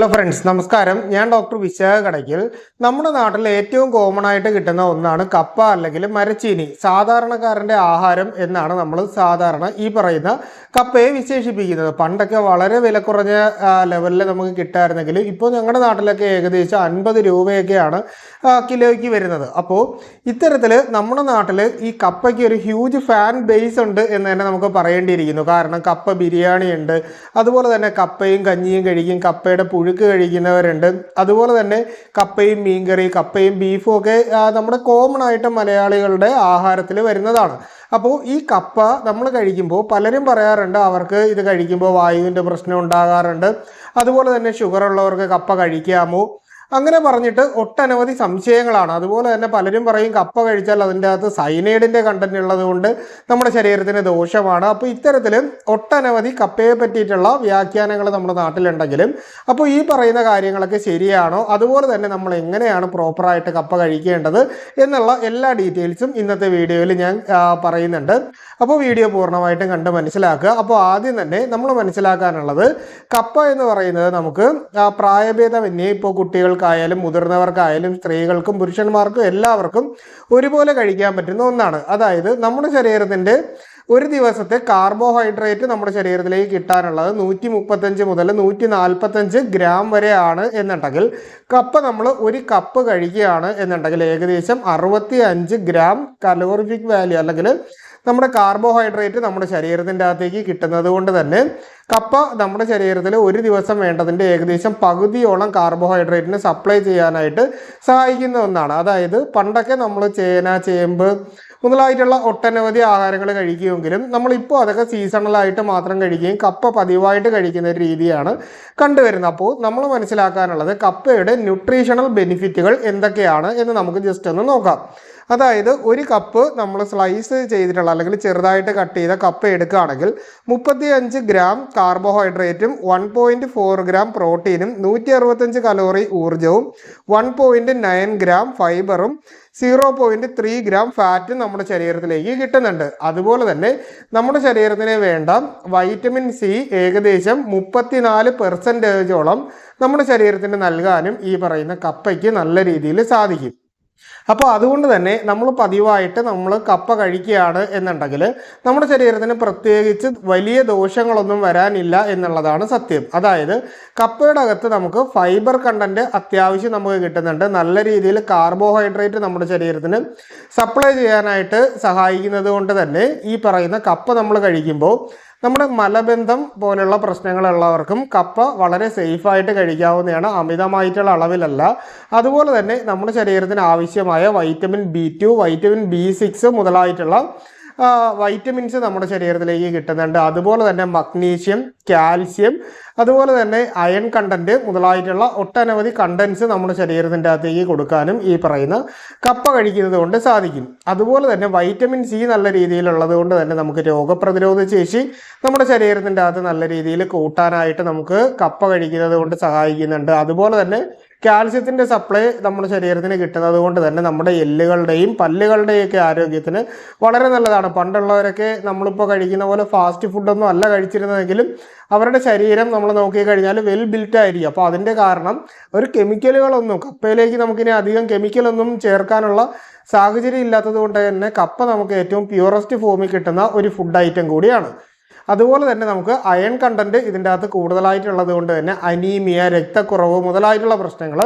Hello friends നമസ്കാരം. ഞാൻ doctor Vishakha Kadakkal നമ്മുടെ നാട്ടിൽ ഏറ്റവും കോമൺ ആയിട്ട് കിട്ടുന്ന ഒന്നാണ് കപ്പ അല്ലെങ്കിൽ മരച്ചീനി. സാധാരണക്കാരന്റെ ആഹാരം എന്നാണ് നമ്മൾ സാധാരണ ഈ പറയുന്ന കപ്പയെ വിശേഷിപ്പിക്കുന്നത്. പണ്ടൊക്കെ വളരെ വില കുറഞ്ഞ ലെവലിൽ നമുക്ക് കിട്ടായിരുന്നെങ്കിൽ ഇപ്പോൾ ഞങ്ങളുടെ നാട്ടിലൊക്കെ ഏകദേശം അൻപത് രൂപയൊക്കെയാണ് കിലോയ്ക്ക് വരുന്നത്. അപ്പോൾ ഇത്തരത്തിൽ നമ്മുടെ നാട്ടിൽ ഈ കപ്പയ്ക്ക് ഒരു ഹ്യൂജ് ഫാൻ ബേസ് ഉണ്ട് എന്ന് തന്നെ നമുക്ക് പറയേണ്ടിയിരിക്കുന്നു. കാരണം കപ്പ ബിരിയാണി ഉണ്ട് അതുപോലെ തന്നെ കപ്പയും കഞ്ഞിയും കഴിക്കും. കപ്പയുടെ പുഴുക്ക് കഴിക്കുന്നവരുണ്ട്. അതുപോലെ തന്നെ കപ്പയും മീൻകറി കപ്പയും ബീഫും ഒക്കെ നമ്മുടെ കോമൺ ആയിട്ട് മലയാളികളുടെ ആഹാരത്തിൽ വരുന്നതാണ്. അപ്പോൾ ഈ കപ്പ നമ്മൾ കഴിക്കുമ്പോൾ പലരും പറയാറുണ്ട് അവർക്ക് ഇത് കഴിക്കുമ്പോൾ വായുവിന്റെ പ്രശ്നം ഉണ്ടാകാറുണ്ട്. അതുപോലെ തന്നെ ഷുഗർ ഉള്ളവർക്ക് കപ്പ കഴിക്കാമോ? അങ്ങനെ പറഞ്ഞിട്ട് ഒട്ടനവധി സംശയങ്ങളാണ്. അതുപോലെ തന്നെ പലരും പറയും കപ്പ കഴിച്ചാൽ അതിന്റെ അകത്ത് സൈനൈഡിന്റെ കണ്ടന്റ് ഉള്ളത് കൊണ്ട് നമ്മുടെ ശരീരത്തിന് ദോഷമാണ്. അപ്പോൾ ഇത്തരത്തിൽ ഒട്ടനവധി കപ്പയെ പറ്റിയിട്ടുള്ള വ്യാഖ്യാനങ്ങൾ നമ്മുടെ നാട്ടിലുണ്ടെങ്കിലും അപ്പോൾ ഈ പറയുന്ന കാര്യങ്ങളൊക്കെ ശരിയാണോ? അതുപോലെ തന്നെ നമ്മൾ എങ്ങനെയാണ് പ്രോപ്പറായിട്ട് കപ്പ കഴിക്കേണ്ടത് എന്നുള്ള എല്ലാ ഡീറ്റെയിൽസും ഇന്നത്തെ വീഡിയോയിൽ ഞാൻ പറയുന്നുണ്ട്. അപ്പോൾ വീഡിയോ പൂർണമായിട്ടും കണ്ട് മനസ്സിലാക്കുക. അപ്പോൾ ആദ്യം തന്നെ നമ്മൾ മനസ്സിലാക്കാനുള്ളത് കപ്പ എന്ന് പറയുന്നത് നമുക്ക് പ്രായഭേദമന്യേ ഇപ്പോൾ കുട്ടികൾക്കായാലും മുതിർന്നവർക്കായാലും സ്ത്രീകൾക്കും പുരുഷന്മാർക്കും എല്ലാവർക്കും ഒരുപോലെ കഴിക്കാൻ പറ്റുന്ന ഒന്നാണ്. അതായത് നമ്മുടെ ശരീരത്തിന്റെ ഒരു ദിവസത്തെ കാർബോഹൈഡ്രേറ്റ് നമ്മുടെ ശരീരത്തിലേക്ക് കിട്ടാനുള്ളത് നൂറ്റി മുപ്പത്തഞ്ച് മുതൽ നൂറ്റി നാൽപ്പത്തഞ്ച് ഗ്രാം വരെയാണ് എന്നുണ്ടെങ്കിൽ കപ്പ് നമ്മൾ ഒരു കപ്പ് കഴിക്കുകയാണ് എന്നുണ്ടെങ്കിൽ ഏകദേശം അറുപത്തി അഞ്ച് ഗ്രാം കലോറിഫിക് വാല്യൂ അല്ലെങ്കിൽ നമ്മുടെ കാർബോഹൈഡ്രേറ്റ് നമ്മുടെ ശരീരത്തിന്റെ അകത്തേക്ക് കിട്ടുന്നത് കൊണ്ട് തന്നെ കപ്പ നമ്മുടെ ശരീരത്തിൽ ഒരു ദിവസം വേണ്ടതിന്റെ ഏകദേശം പകുതിയോളം കാർബോഹൈഡ്രേറ്റിന് സപ്ലൈ ചെയ്യാനായിട്ട് സഹായിക്കുന്ന ഒന്നാണ്. അതായത് പണ്ടൊക്കെ നമ്മൾ ചേന ചേമ്പ് മുതലായിട്ടുള്ള ഒട്ടനവധി ആഹാരങ്ങൾ കഴിക്കുമെങ്കിലും നമ്മളിപ്പോൾ അതൊക്കെ സീസണലായിട്ട് മാത്രം കഴിക്കുകയും കപ്പ പതിവായിട്ട് കഴിക്കുന്ന ഒരു രീതിയാണ് കണ്ടുവരുന്നത്. അപ്പോൾ നമ്മൾ മനസ്സിലാക്കാനുള്ളത് കപ്പയുടെ ന്യൂട്രീഷണൽ ബെനിഫിറ്റുകൾ എന്തൊക്കെയാണ് എന്ന് നമുക്ക് ജസ്റ്റ് ഒന്ന് നോക്കാം. അതായത് ഒരു കപ്പ് നമ്മൾ സ്ലൈസ് ചെയ്തിട്ടുള്ള അല്ലെങ്കിൽ ചെറുതായിട്ട് കട്ട് ചെയ്ത കപ്പ് എടുക്കുകയാണെങ്കിൽ മുപ്പത്തി അഞ്ച് ഗ്രാം കാർബോഹൈഡ്രേറ്റും വൺ പോയിന്റ് ഫോർ ഗ്രാം പ്രോട്ടീനും നൂറ്റി അറുപത്തഞ്ച് കലോറി ഊർജവും വൺ പോയിന്റ് നയൻ ഗ്രാം ഫൈബറും സീറോ പോയിന്റ് ത്രീ ഗ്രാം ഫാറ്റും നമ്മുടെ ശരീരത്തിലേക്ക് കിട്ടുന്നുണ്ട്. അതുപോലെ തന്നെ നമ്മുടെ ശരീരത്തിന് വേണ്ട വൈറ്റമിൻ സി ഏകദേശം മുപ്പത്തിനാല് പെർസെന്റേജോളം നമ്മുടെ ശരീരത്തിന് നൽകാനും ഈ പറയുന്ന കപ്പയ്ക്ക് നല്ല രീതിയിൽ സാധിക്കും. അപ്പോൾ അതുകൊണ്ട് തന്നെ നമ്മൾ പതിവായിട്ട് നമ്മൾ കപ്പ കഴിക്കുകയാണ് എന്നുണ്ടെങ്കിൽ നമ്മുടെ ശരീരത്തിന് പ്രത്യേകിച്ച് വലിയ ദോഷങ്ങളൊന്നും വരാനില്ല എന്നുള്ളതാണ് സത്യം. അതായത് കപ്പയുടെ അകത്ത് നമുക്ക് ഫൈബർ കണ്ടന്റ് അത്യാവശ്യം നമുക്ക് കിട്ടുന്നുണ്ട്. നല്ല രീതിയിൽ കാർബോഹൈഡ്രേറ്റ് നമ്മുടെ ശരീരത്തിന് സപ്ലൈ ചെയ്യാനായിട്ട് സഹായിക്കുന്നത് കൊണ്ട് തന്നെ ഈ പറയുന്ന കപ്പ നമ്മൾ കഴിക്കുമ്പോൾ നമ്മുടെ മലബന്ധം പോലുള്ള പ്രശ്നങ്ങളുള്ളവർക്കും കപ്പ വളരെ സേഫായിട്ട് കഴിക്കാവുന്നതാണ് അമിതമായിട്ടുള്ള അളവിലല്ല. അതുപോലെ തന്നെ നമ്മുടെ ശരീരത്തിന് ആവശ്യമായ vitamin B two vitamin B six മുതലായിട്ടുള്ള vitamins നമ്മുടെ ശരീരത്തിലേക്ക് കിട്ടുന്നുണ്ട്. അതുപോലെ തന്നെ മഗ്നീഷ്യം കാൽസ്യം അതുപോലെ തന്നെ അയൺ കണ്ടന്റ് മുതലായിട്ടുള്ള ഒട്ടനവധി കണ്ടൻസ് നമ്മുടെ ശരീരത്തിന്റെ അകത്തേക്ക് കൊടുക്കാനും ഈ പറയുന്ന കപ്പ കഴിക്കുന്നത് കൊണ്ട് സാധിക്കും. അതുപോലെ തന്നെ വൈറ്റമിൻ സി നല്ല രീതിയിലുള്ളത് കൊണ്ട് തന്നെ നമുക്ക് രോഗപ്രതിരോധ ശേഷി നമ്മുടെ ശരീരത്തിന്റെ അകത്ത് നല്ല രീതിയിൽ കൂട്ടാനായിട്ട് നമുക്ക് കപ്പ കഴിക്കുന്നത് കൊണ്ട് സഹായിക്കുന്നുണ്ട്. അതുപോലെ തന്നെ കാൽസ്യത്തിന്റെ സപ്ലൈ നമ്മുടെ ശരീരത്തിന് കിട്ടുന്നത് കൊണ്ട് തന്നെ നമ്മുടെ എല്ലുകളുടെയും പല്ലുകളുടെയൊക്കെ ആരോഗ്യത്തിന് വളരെ നല്ലതാണ്. പണ്ടുള്ളവരൊക്കെ നമ്മളിപ്പോൾ കഴിക്കുന്ന പോലെ ഫാസ്റ്റ് ഫുഡൊന്നും അല്ല കഴിച്ചിരുന്നതെങ്കിലും അവരുടെ ശരീരം നമ്മൾ നോക്കിക്കഴിഞ്ഞാൽ വെൽ ബിൽറ്റ് ആയിരിക്കും. അപ്പോൾ അതിന്റെ കാരണം ഒരു കെമിക്കലുകളൊന്നും കപ്പയിലേക്ക് നമുക്കിനി അധികം കെമിക്കലൊന്നും ചേർക്കാനുള്ള സാഹചര്യം ഇല്ലാത്തത് കൊണ്ട് തന്നെ കപ്പ നമുക്ക് ഏറ്റവും പ്യൂറസ്റ്റ് ഫോമിൽ കിട്ടുന്ന ഒരു ഫുഡ് ഐറ്റം കൂടിയാണ്. അതുപോലെ തന്നെ നമുക്ക് അയൺ കണ്ടന്റ് ഇതിന്റെ അകത്ത് കൂടുതലായിട്ടുള്ളത് കൊണ്ട് തന്നെ അനീമിയ രക്തക്കുറവ് മുതലായിട്ടുള്ള പ്രശ്നങ്ങൾ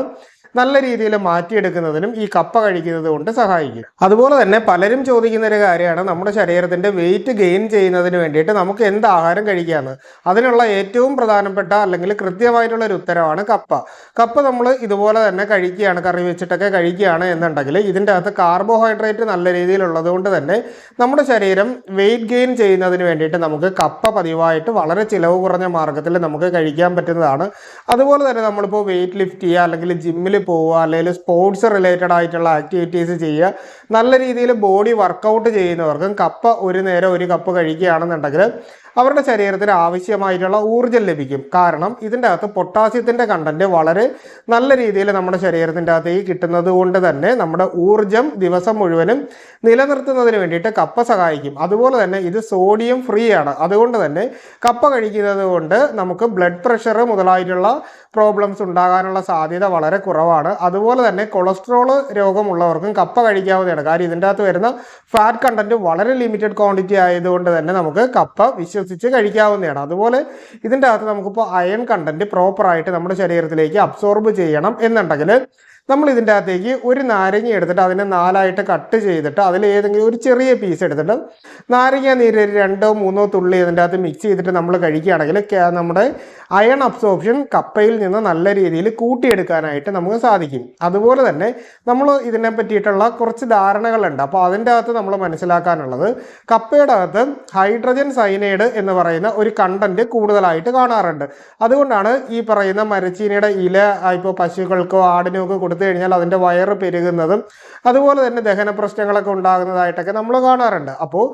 നല്ല രീതിയിൽ മാറ്റിയെടുക്കുന്നതിനും ഈ കപ്പ കഴിക്കുന്നത് കൊണ്ട് സഹായിക്കും. അതുപോലെ തന്നെ പലരും ചോദിക്കുന്ന ഒരു കാര്യമാണ് നമ്മുടെ ശരീരത്തിന്റെ വെയിറ്റ് ഗെയിൻ ചെയ്യുന്നതിന് വേണ്ടിയിട്ട് നമുക്ക് എന്ത് ആഹാരം കഴിക്കാമെന്ന് അതിനുള്ള ഏറ്റവും പ്രധാനപ്പെട്ട അല്ലെങ്കിൽ കൃത്യമായിട്ടുള്ള ഒരു ഉത്തരമാണ് കപ്പ. കപ്പ നമ്മൾ ഇതുപോലെ തന്നെ കഴിക്കുകയാണ് കറി വെച്ചിട്ടൊക്കെ കഴിക്കുകയാണ് എന്നുണ്ടെങ്കിൽ ഇതിന്റെ അകത്ത് കാർബോഹൈഡ്രേറ്റ് നല്ല രീതിയിലുള്ളത് കൊണ്ട് തന്നെ നമ്മുടെ ശരീരം വെയിറ്റ് ഗെയിൻ ചെയ്യുന്നതിന് വേണ്ടിയിട്ട് നമുക്ക് കപ്പ പതിവായിട്ട് വളരെ ചിലവ് കുറഞ്ഞ മാർഗത്തിൽ നമുക്ക് കഴിക്കാൻ പറ്റുന്നതാണ്. അതുപോലെ തന്നെ നമ്മളിപ്പോൾ വെയിറ്റ് ലിഫ്റ്റ് ചെയ്യുക അല്ലെങ്കിൽ ജിമ്മിൽ പോവുക അല്ലെങ്കിൽ സ്പോർട്സ് റിലേറ്റഡ് ആയിട്ടുള്ള ആക്ടിവിറ്റീസ് ചെയ്യുക നല്ല രീതിയിൽ ബോഡി വർക്കൗട്ട് ചെയ്യുന്നവർക്കും കപ്പ ഒരു നേരം ഒരു കപ്പ് കഴിക്കുകയാണെന്നുണ്ടെങ്കിൽ അവരുടെ ശരീരത്തിന് ആവശ്യമായിട്ടുള്ള ഊർജം ലഭിക്കും. കാരണം ഇതിന്റെ അകത്ത് പൊട്ടാസ്യത്തിന്റെ കണ്ടന്റ് വളരെ നല്ല രീതിയിൽ നമ്മുടെ ശരീരത്തിന്റെ അകത്ത് ഈ കിട്ടുന്നത് കൊണ്ട് തന്നെ നമ്മുടെ ഊർജം ദിവസം മുഴുവനും നിലനിർത്തുന്നതിന് വേണ്ടിയിട്ട് കപ്പ സഹായിക്കും. അതുപോലെ തന്നെ ഇത് സോഡിയം ഫ്രീ ആണ്. അതുകൊണ്ട് തന്നെ കപ്പ കഴിക്കുന്നത് കൊണ്ട് നമുക്ക് ബ്ലഡ് പ്രഷർ മുതലായിട്ടുള്ള പ്രോബ്ലംസ് ഉണ്ടാകാനുള്ള സാധ്യത വളരെ കുറവാണ്. അതുപോലെ തന്നെ കൊളസ്ട്രോൾ രോഗമുള്ളവർക്കും കപ്പ കഴിക്കാവുന്നതാണ്. കാര്യം ഇതിന്റെ അകത്ത് വരുന്ന ഫാറ്റ് കണ്ടന്റ് വളരെ ലിമിറ്റഡ് ക്വാണ്ടിറ്റി ആയതുകൊണ്ട് തന്നെ നമുക്ക് കപ്പ വിശ്വസിച്ച് കഴിക്കാവുന്നതാണ്. അതുപോലെ ഇതിന്റെ അകത്ത് നമുക്കിപ്പോൾ അയൺ കണ്ടന്റ് പ്രോപ്പറായിട്ട് നമ്മുടെ ശരീരത്തിലേക്ക് അബ്സോർബ് ചെയ്യണം എന്നുണ്ടെങ്കിൽ നമ്മൾ ഇതിന്റെ അകത്തേക്ക് ഒരു നാരങ്ങ എടുത്തിട്ട് അതിനെ നാലായിട്ട് കട്ട് ചെയ്തിട്ട് അതിൽ ഏതെങ്കിലും ഒരു ചെറിയ പീസ് എടുത്തിട്ട് നാരങ്ങ നീര് രണ്ടോ മൂന്നോ തുള്ളി ഇതിന്റെ അകത്ത് മിക്സ് ചെയ്തിട്ട് നമ്മൾ കഴിക്കുകയാണെങ്കിൽ നമ്മുടെ അയൺ അബ്സോർപ്ഷൻ കപ്പയിൽ നിന്ന് നല്ല രീതിയിൽ കൂട്ടിയെടുക്കാനായിട്ട് നമുക്ക് സാധിക്കും. അതുപോലെ തന്നെ നമ്മൾ ഇതിനെ പറ്റിയിട്ടുള്ള കുറച്ച് ധാരണകളുണ്ട്. അപ്പോൾ അതിന്റെ അകത്ത് നമ്മൾ മനസ്സിലാക്കാനുള്ളത് കപ്പയുടെ അകത്ത് ഹൈഡ്രജൻ സൈനൈഡ് എന്ന് പറയുന്ന ഒരു കണ്ടന്റ് കൂടുതലായിട്ട് കാണാറുണ്ട്. അതുകൊണ്ടാണ് ഈ പറയുന്ന മരച്ചീനയുടെ ഇല ഇപ്പോൾ പശുക്കൾക്കോ ആടിനോ ഒക്കെ കൊടുത്തു കഴിഞ്ഞാൽ അതിന്റെ വയറ് പെരുകുന്നതും അതുപോലെ തന്നെ ദഹന പ്രശ്നങ്ങളൊക്കെ ഉണ്ടാകുന്നതായിട്ടൊക്കെ നമ്മൾ കാണാറുണ്ട്. അപ്പോൾ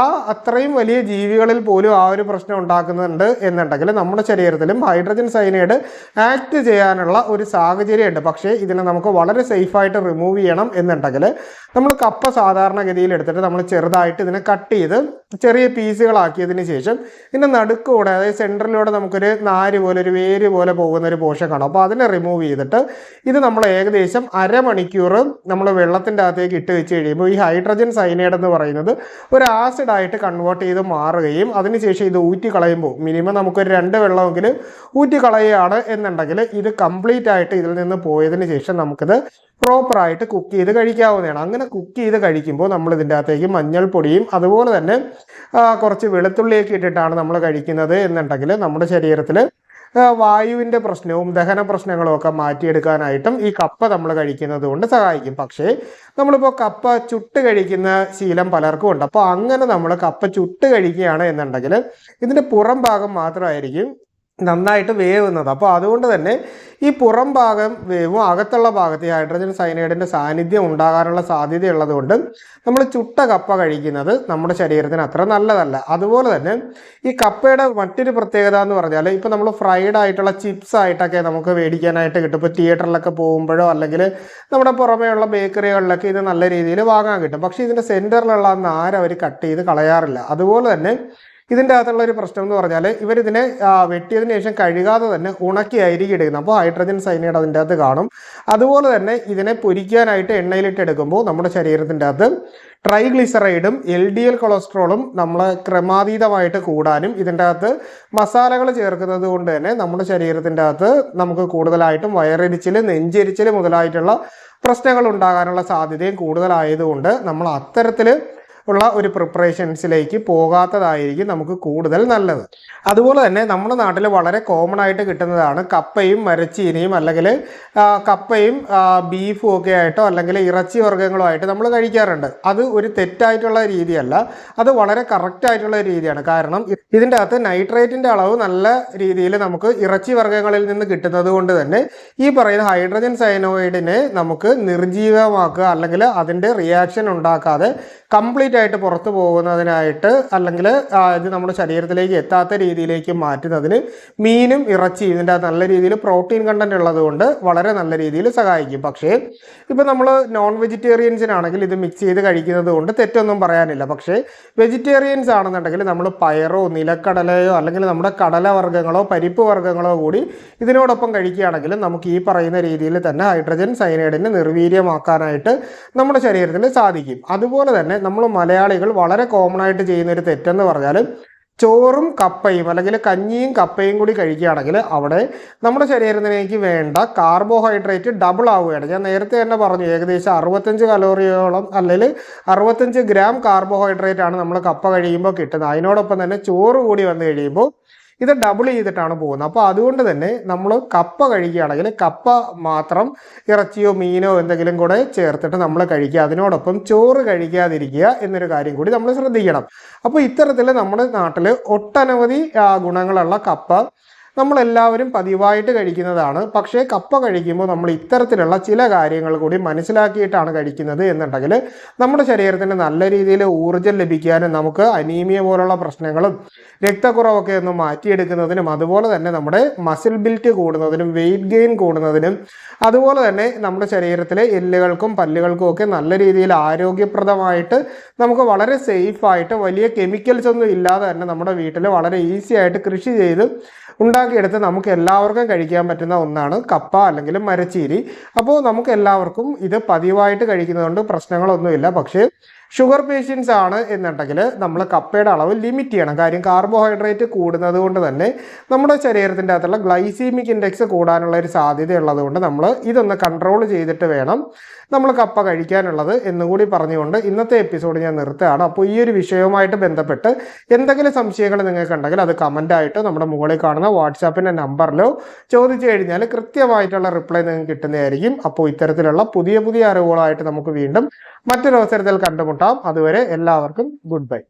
ആ അത്രയും വലിയ ജീവികളിൽ പോലും ആ ഒരു പ്രശ്നം ഉണ്ടാക്കുന്നുണ്ട് എന്നുണ്ടെങ്കിൽ നമ്മുടെ ശരീരത്തിലും ഹൈഡ്രജൻ സൈനൈഡ് ആക്ട് ചെയ്യാനുള്ള ഒരു സാഹചര്യമുണ്ട്. പക്ഷേ ഇതിനെ നമുക്ക് വളരെ സേഫായിട്ട് റിമൂവ് ചെയ്യണം എന്നുണ്ടെങ്കിൽ നമ്മൾ കപ്പ സാധാരണഗതിയിൽ എടുത്തിട്ട് നമ്മൾ ചെറുതായിട്ട് ഇതിനെ കട്ട് ചെയ്ത് ചെറിയ പീസുകളാക്കിയതിന് ശേഷം ഇതിന്റെ നടുക്കൂടെ അതായത് സെന്ററിലൂടെ നമുക്കൊരു നാര് പോലെ ഒരു വേര് പോലെ പോകുന്ന ഒരു പോഷൻ കാണും. അപ്പോൾ അതിനെ റിമൂവ് ചെയ്തിട്ട് ഇത് നമ്മൾ ഏകദേശം അരമണിക്കൂർ നമ്മൾ വെള്ളത്തിന്റെ അകത്തേക്ക് ഇട്ട് വെച്ച് കഴിയുമ്പോൾ ഈ ഹൈഡ്രജൻ സൈനൈഡ് എന്ന് പറയുന്നത് ഒരു ആസിഡായിട്ട് കൺവേർട്ട് ചെയ്ത് മാറുകയും അതിനുശേഷം ഇത് ഊറ്റി കളയുമ്പോൾ മിനിമം നമുക്കൊരു രണ്ട് വെള്ളമെങ്കിലും ഊറ്റി കളയുകയാണ് എന്നുണ്ടെങ്കിൽ ഇത് കംപ്ലീറ്റ് ആയിട്ട് ഇതിൽ നിന്ന് പോയതിന് ശേഷം നമുക്കിത് പ്രോപ്പറായിട്ട് കുക്ക് ചെയ്ത് കഴിക്കാവുന്നതാണ്. അങ്ങനെ കുക്ക് ചെയ്ത് കഴിക്കുമ്പോൾ നമ്മൾ ഇതിന്റെ അകത്തേക്ക് മഞ്ഞൾപ്പൊടിയും അതുപോലെ തന്നെ കുറച്ച് വെളുത്തുള്ളിയൊക്കെ ഇട്ടിട്ടാണ് നമ്മൾ കഴിക്കുന്നത് എന്നുണ്ടെങ്കിൽ നമ്മുടെ ശരീരത്തിൽ വായുവിന്റെ പ്രശ്നവും ദഹന പ്രശ്നങ്ങളും ഒക്കെ മാറ്റിയെടുക്കാനായിട്ടും ഈ കപ്പ നമ്മൾ കഴിക്കുന്നത് കൊണ്ട് സഹായിക്കും. പക്ഷേ നമ്മളിപ്പോൾ കപ്പ ചുട്ട് കഴിക്കുന്ന ശീലം പലർക്കും ഉണ്ട്. അപ്പോൾ അങ്ങനെ നമ്മൾ കപ്പ ചുട്ട് കഴിക്കുകയാണ് എന്നുണ്ടെങ്കിൽ ഇതിന്റെ പുറം ഭാഗം മാത്രമായിരിക്കും നന്നായിട്ട് വേവുന്നത്. അപ്പോൾ അതുകൊണ്ട് തന്നെ ഈ പുറം ഭാഗം വേവും അകത്തുള്ള ഭാഗത്ത് ഈ ഹൈഡ്രജൻ സൈനൈഡിന്റെ സാന്നിധ്യം ഉണ്ടാകാനുള്ള സാധ്യതയുള്ളതുകൊണ്ട് നമ്മൾ ചുട്ട കപ്പ കഴിക്കുന്നത് നമ്മുടെ ശരീരത്തിന് അത്ര നല്ലതല്ല. അതുപോലെ തന്നെ ഈ കപ്പയുടെ മറ്റൊരു പ്രത്യേകത എന്ന് പറഞ്ഞാൽ ഇപ്പോൾ നമ്മൾ ഫ്രൈഡ് ആയിട്ടുള്ള ചിപ്സ് ആയിട്ടൊക്കെ നമുക്ക് മേടിക്കാനായിട്ട് കിട്ടും. ഇപ്പോൾ തിയേറ്ററിലൊക്കെ പോകുമ്പോഴോ അല്ലെങ്കിൽ നമ്മുടെ പുറമേയുള്ള ബേക്കറികളിലൊക്കെ ഇത് നല്ല രീതിയിൽ വാങ്ങാൻ കിട്ടും. പക്ഷേ ഇതിന്റെ സെന്ററിലുള്ള നാര അവർ കട്ട് ചെയ്ത് കളയാറില്ല. അതുപോലെ തന്നെ ഇതിന്റെ അകത്തുള്ള ഒരു പ്രശ്നം എന്ന് പറഞ്ഞാൽ ഇവരിതിനെ വെട്ടിയതിന് ശേഷം കഴുകാതെ തന്നെ ഉണക്കി അരികി എടുക്കുന്നത്. അപ്പോൾ ഹൈഡ്രജൻ സൈനൈഡ് അതിന്റെ അകത്ത് കാണും. അതുപോലെ തന്നെ ഇതിനെ പൊരിക്കാനായിട്ട് എണ്ണയിലിട്ട് എടുക്കുമ്പോൾ നമ്മുടെ ശരീരത്തിന്റെ അകത്ത് ട്രൈഗ്ലിസറൈഡും എൽ ഡി എൽ കൊളസ്ട്രോളും നമ്മൾ ക്രമാതീതമായിട്ട് കൂടാനും ഇതിന്റെ അകത്ത് മസാലകൾ ചേർക്കുന്നത് കൊണ്ട് തന്നെ നമ്മുടെ ശരീരത്തിന്റെ അകത്ത് നമുക്ക് കൂടുതലായിട്ടും വയറിരിച്ചിൽ നെഞ്ചരിച്ചിൽ മുതലായിട്ടുള്ള പ്രശ്നങ്ങൾ ഉണ്ടാകാനുള്ള സാധ്യതയും കൂടുതലായതുകൊണ്ട് നമ്മൾ അത്തരത്തിൽ ഉള്ള ഒരു പ്രിപ്പറേഷൻസിലേക്ക് പോകാത്തതായിരിക്കും നമുക്ക് കൂടുതൽ നല്ലത്. അതുപോലെ തന്നെ നമ്മുടെ നാട്ടിൽ വളരെ കോമൺ ആയിട്ട് കിട്ടുന്നതാണ് കപ്പയും മരച്ചീനിയും അല്ലെങ്കിൽ കപ്പയും ബീഫും ഒക്കെ ആയിട്ടോ അല്ലെങ്കിൽ ഇറച്ചി വർഗങ്ങളോ ആയിട്ട് നമ്മൾ കഴിക്കാറുണ്ട്. അത് ഒരു തെറ്റായിട്ടുള്ള രീതിയല്ല. അത് വളരെ കറക്റ്റ് ആയിട്ടുള്ള രീതിയാണ്. കാരണം ഇതിന്റെ അകത്ത് നൈട്രേറ്റിന്റെ അളവ് നല്ല രീതിയിൽ നമുക്ക് ഇറച്ചി വർഗങ്ങളിൽ നിന്ന് കിട്ടുന്നത് കൊണ്ട് തന്നെ ഈ പറയുന്ന ഹൈഡ്രജൻ സൈനോയിഡിനെ നമുക്ക് നിർജീവമാക്കുക അല്ലെങ്കിൽ അതിന്റെ റിയാക്ഷൻ ഉണ്ടാക്കാതെ കംപ്ലീറ്റ് ആയിട്ട് പുറത്തു പോകുന്നതിനായിട്ട് അല്ലെങ്കിൽ ഇത് നമ്മുടെ ശരീരത്തിലേക്ക് എത്താത്ത രീതിയിലേക്ക് മാറ്റുന്നതിന് മീനും ഇറച്ചി ഇതിന്റെ നല്ല രീതിയിൽ പ്രോട്ടീൻ കണ്ടന്റ് ഉള്ളതുകൊണ്ട് വളരെ നല്ല രീതിയിൽ സഹായിക്കും. പക്ഷേ ഇപ്പോൾ നമ്മൾ നോൺ വെജിറ്റേറിയൻസിനാണെങ്കിൽ ഇത് മിക്സ് ചെയ്ത് കഴിക്കുന്നത് കൊണ്ട് തെറ്റൊന്നും പറയാനില്ല. പക്ഷേ വെജിറ്റേറിയൻസ് ആണെന്നുണ്ടെങ്കിൽ നമ്മൾ പയറോ നിലക്കടലയോ അല്ലെങ്കിൽ നമ്മുടെ കടലവർഗങ്ങളോ പരിപ്പ് വർഗങ്ങളോ കൂടി ഇതിനോടൊപ്പം കഴിക്കുകയാണെങ്കിൽ നമുക്ക് ഈ പറയുന്ന രീതിയിൽ തന്നെ ഹൈഡ്രജൻ സൈനൈഡിനെ നിർവീര്യമാക്കാനായിട്ട് നമ്മുടെ ശരീരത്തിൽ സാധിക്കും. അതുപോലെ തന്നെ നമ്മൾ മലയാളികൾ വളരെ കോമൺ ആയിട്ട് ചെയ്യുന്ന ഒരു തെറ്റെന്ന് പറഞ്ഞാൽ ചോറും കപ്പയും അല്ലെങ്കിൽ കഞ്ഞിയും കപ്പയും കൂടി കഴിക്കുകയാണെങ്കിൽ അവിടെ നമ്മുടെ ശരീരത്തിലേക്ക് വേണ്ട കാർബോഹൈഡ്രേറ്റ് ഡബിൾ ആവുകയാണ്. ഞാൻ നേരത്തെ തന്നെ പറഞ്ഞു ഏകദേശം അറുപത്തഞ്ച് കലോറിയോളം അല്ലെങ്കിൽ അറുപത്തഞ്ച് ഗ്രാം കാർബോഹൈഡ്രേറ്റ് ആണ് നമ്മൾ കപ്പ കഴിയുമ്പോൾ കിട്ടുന്നത്. അതിനോടൊപ്പം തന്നെ ചോറ് കൂടി വന്നു കഴിയുമ്പോൾ ഇത് ഡബിൾ ചെയ്തിട്ടാണ് പോകുന്നത്. അപ്പോൾ അതുകൊണ്ട് തന്നെ നമ്മൾ കപ്പ കഴിക്കുകയാണെങ്കിൽ കപ്പ മാത്രം ഇറച്ചിയോ മീനോ എന്തെങ്കിലും കൂടെ ചേർത്തിട്ട് നമ്മൾ കഴിക്കുക. അതിനോടൊപ്പം ചോറ് കഴിക്കാതിരിക്കുക എന്നൊരു കാര്യം കൂടി നമ്മൾ ശ്രദ്ധിക്കണം. അപ്പോൾ ഇത്തരത്തിൽ നമ്മുടെ നാട്ടിൽ ഒട്ടനവധി ഗുണങ്ങളുള്ള കപ്പ നമ്മളെല്ലാവരും പതിവായിട്ട് കഴിക്കുന്നതാണ്. പക്ഷേ കപ്പ കഴിക്കുമ്പോൾ നമ്മൾ ഇത്തരത്തിലുള്ള ചില കാര്യങ്ങൾ കൂടി മനസ്സിലാക്കിയിട്ടാണ് കഴിക്കുന്നത് എന്നുണ്ടെങ്കിൽ നമ്മുടെ ശരീരത്തിന് നല്ല രീതിയിൽ ഊർജം ലഭിക്കാനും നമുക്ക് അനീമിയ പോലുള്ള പ്രശ്നങ്ങളും രക്തക്കുറവൊക്കെ ഒന്ന് മാറ്റിയെടുക്കുന്നതിനും അതുപോലെ തന്നെ നമ്മുടെ മസിൽ ബിൽറ്റ് കൂടുന്നതിനും വെയിറ്റ് ഗെയിൻ കൂടുന്നതിനും അതുപോലെ തന്നെ നമ്മുടെ ശരീരത്തിലെ എല്ലുകൾക്കും പല്ലുകൾക്കും ഒക്കെ നല്ല രീതിയിൽ ആരോഗ്യപ്രദമായിട്ട് നമുക്ക് വളരെ സേഫായിട്ട് വലിയ കെമിക്കൽസ് ഒന്നും ഇല്ലാതെ തന്നെ നമ്മുടെ വീട്ടിൽ വളരെ ഈസി ആയിട്ട് കൃഷി ചെയ്ത് ഉണ്ടാക്കിയെടുത്ത് നമുക്ക് എല്ലാവർക്കും കഴിക്കാൻ പറ്റുന്ന ഒന്നാണ് കപ്പ അല്ലെങ്കിൽ മരച്ചീരി അപ്പോൾ നമുക്ക് എല്ലാവർക്കും ഇത് പതിവായിട്ട് കഴിക്കുന്നതുകൊണ്ട് പ്രശ്നങ്ങളൊന്നുമില്ല. പക്ഷേ ഷുഗർ പേഷ്യൻസ് ആണ് എന്നുണ്ടെങ്കിൽ നമ്മൾ കപ്പയുടെ അളവ് ലിമിറ്റ് ചെയ്യണം. കാര്യം കാർബോഹൈഡ്രേറ്റ് കൂടുന്നത് കൊണ്ട് തന്നെ നമ്മുടെ ശരീരത്തിന്റെ അകത്തുള്ള ഗ്ലൈസീമിക് ഇൻഡെക്സ് കൂടാനുള്ള ഒരു സാധ്യത ഉള്ളതുകൊണ്ട് നമ്മൾ ഇതൊന്ന് കൺട്രോൾ ചെയ്തിട്ട് വേണം നമ്മൾ കപ്പ കഴിക്കാനുള്ളത് എന്നുകൂടി പറഞ്ഞുകൊണ്ട് ഇന്നത്തെ എപ്പിസോഡ് ഞാൻ നിർത്തുകയാണ്. അപ്പോൾ ഈ ഒരു വിഷയവുമായിട്ട് ബന്ധപ്പെട്ട് എന്തെങ്കിലും സംശയങ്ങൾ നിങ്ങൾക്ക് ഉണ്ടെങ്കിൽ അത് കമന്റായിട്ടോ നമ്മുടെ മുകളിൽ കാണുന്ന വാട്സാപ്പിന്റെ നമ്പറിലോ ചോദിച്ചു കഴിഞ്ഞാൽ കൃത്യമായിട്ടുള്ള റിപ്ലൈ നിങ്ങൾക്ക് കിട്ടുന്നതായിരിക്കും. അപ്പോൾ ഇത്തരത്തിലുള്ള പുതിയ പുതിയ അറിവുകളായിട്ട് നമുക്ക് വീണ്ടും മറ്റൊരു അവസരത്തിൽ കണ്ടുമുട്ടാം. അതുവരെ എല്ലാവർക്കും ഗുഡ് ബൈ.